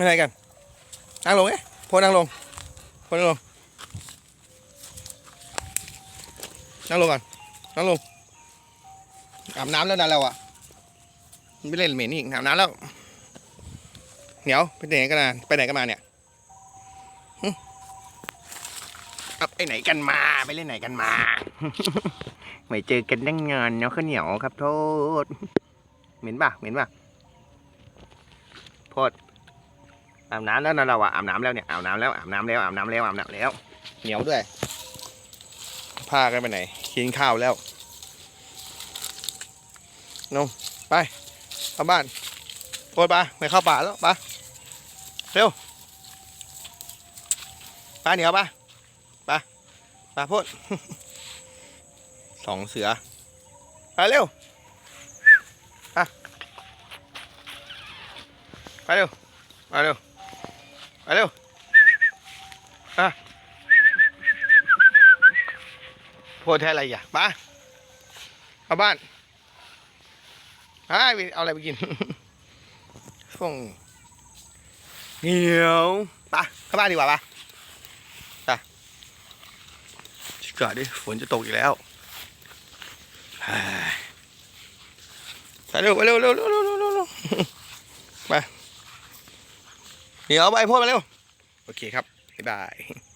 ไม่ไรกันนั่งลงเอ๊ะโพนั่งลงโพนั่งลงนั่งลงก่อนนั่งลงอาบน้ำแล้วนะเราอะไม่เล่นเหม็นอีกอาบน้ำแล้วเหนียวไปไหนกันมาไปไหนกันมาเนี่ยอไปไหนกันมาไปเล่นไหนกันมาไม่เจอกันตั้งงานเนาะข้าวเหนียวครับโทษเหม็นป่ะเหม็นป่ะโทษ อาบน้ำแล้วนะเราอะอาบน้ำแล้วเนี่ยอาบน้ำแล้วอาบน้ำแล้วอาบน้ำแล้วอาบน้ำแล้ว เหนียวด้วยพากันไปไหนกินข้าวแล้วนมไปเข้าบ้านโทษปะไม่เข้าป่าแล้วปะเร็วปลาเหนียวปะปะปะพูดสองเสือไปเร็วไปเร็วไปเร็ว ไปเร็วอะพูดแทนอะไรอะมาเข้าบ้านไอ้ยเอาอะไรไปกินฟงเหนียวไปเข้าบ้านดีกว่าปะไปชิกาดิฝนจะตกอีกแล้วเฮ้ยไปเร็วไปเร็วเร็วเร็วเร็วเร็วเร็ วเร็วไปเดี๋ยวไปพ่อมาเร็ว โอเคครับ บ๊ายบาย